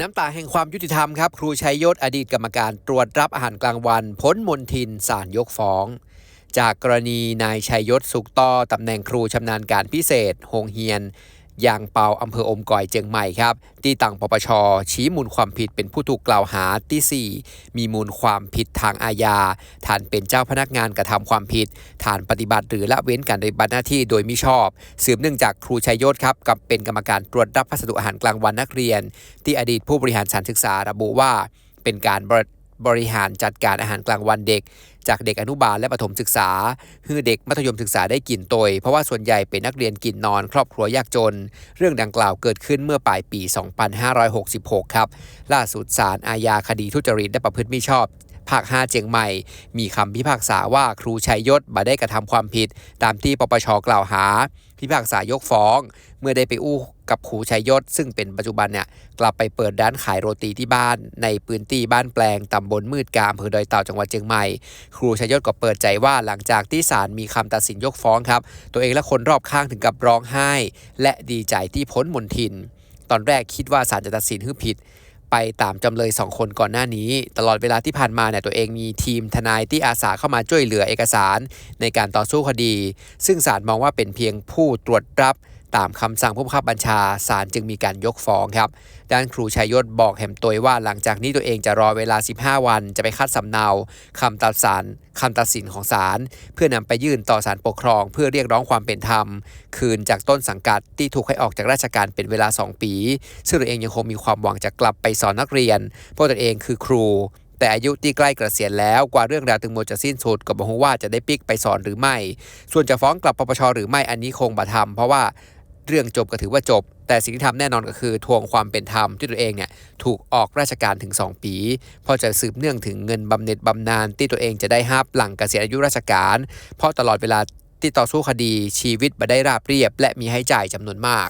น้ำตาแห่งความยุติธรรมครับ ครูชัยยศอดีตกรรมการตรวจรับอาหารกลางวันพ้นมนทินสารยกฟ้อง จากกรณีนายชัยยศสุกต่อตำแหน่งครูชำนาญการพิเศษ โฮงเฮียน ยางเปาอำเภออมก่อยเจียงใหม่ครับที่ต่างปปช ชี้มูลความผิดเป็นผู้ถูกกล่าวหาที่ 4 มีมูลความผิดทางอาญา ฐานเป็นเจ้าพนักงานกระทำความผิด ฐานปฏิบัติหรือละเว้นการปฏิบัติหน้าที่โดยมิชอบ สืบเนื่องจากครูชัยยศครับกับเป็นกรรมการตรวจรับพัสดุอาหารกลางวันนักเรียน ที่อดีตผู้บริหารสถานศึกษาระบุว่าเป็นการ บริหารจัดการอาหารกลางวันเด็ก จากเด็กอนุบาลและประถมศึกษาให้เด็กมัธยมศึกษาได้กินโตย เพราะว่าส่วนใหญ่เป็นนักเรียนกินนอน ครอบครัวยากจน เรื่องดังกล่าวเกิดขึ้นเมื่อปลายปี 2566 ครับ ล่าสุดศาลอาญาคดีทุจริตและประพฤติมิชอบ ภาค 5 เจียงใหม่ มีคำพิพากษาว่าครูชัยยศบ่ได้กระทำความผิด ตามที่ปปชกล่าวหา พิพากษายกฟ้อง เมื่อได้ไปอู้กับครูชัยยศ ซึ่งเป็นปัจจุบันเนี่ยกลับไปเปิดร้านขายโรตีที่บ้าน ในพื้นที่บ้านแปลงตำบลมืดกามอำเภอดอยเต่าจังหวัดเชียงใหม่ ครูชัยยศก็เปิดใจว่าหลังจากที่ศาลมีคำตัดสินยกฟ้องครับ ตัวเองและคนรอบข้างถึงกับร้องไห้ และดีใจที่พ้นมนทิน ตอนแรกคิดว่าศาลจะตัดสินให้ผิด ไปตามจำเลย 2 คนก่อนหน้านี้ ตลอดเวลาที่ผ่านมาเนี่ยตัวเองมีทีมทนายที่อาสาเข้ามาช่วยเหลือเอกสาร ในการต่อสู้คดี ซึ่งศาลมองว่าเป็นเพียงผู้ตรวจรับ ตามคำสั่งผู้บังคับบัญชาศาลจึงมีการยกฟ้องครับ ด้านครูชัยยศบอกแหมตัวว่าหลังจากนี้ตัวเองจะรอเวลา 15 วัน จะไปคัดสำเนาคำตัดสารคำตัดสินของศาลเพื่อนำไปยื่นต่อศาลปกครอง เพื่อเรียกร้องความเป็นธรรม คืนจากต้นสังกัดที่ถูกให้ออกจากราชการเป็นเวลา 2 ปี ซึ่งตัวเองยังคงมีความหวังจะกลับไปสอนนักเรียน เพราะตัวเองคือครู แต่อายุที่ใกล้เกษียณแล้วกว่าเรื่องราวถึงหมดจะสิ้นสุดก็บอกว่าจะได้ปิกไปสอนหรือไม่ ส่วนจะฟ้องกลับปปชหรือไม่อันนี้คงบัทำเพราะว่า เรื่องจบก็ถือว่าจบ แต่สิ่งที่ทำแน่นอนก็คือทวงความเป็นธรรมที่ตัวเองเนี่ยถูกออกราชการถึง 2 ปีเพราะจะสืบเนื่องถึงเงินบำเหน็จบำนาญที่ตัวเองจะได้ฮับหลังเกษียณอายุราชการ เพราะตลอดเวลาที่ต่อสู้คดีชีวิตมาได้ราบเรียบ และมีให้จ่ายจำนวนมาก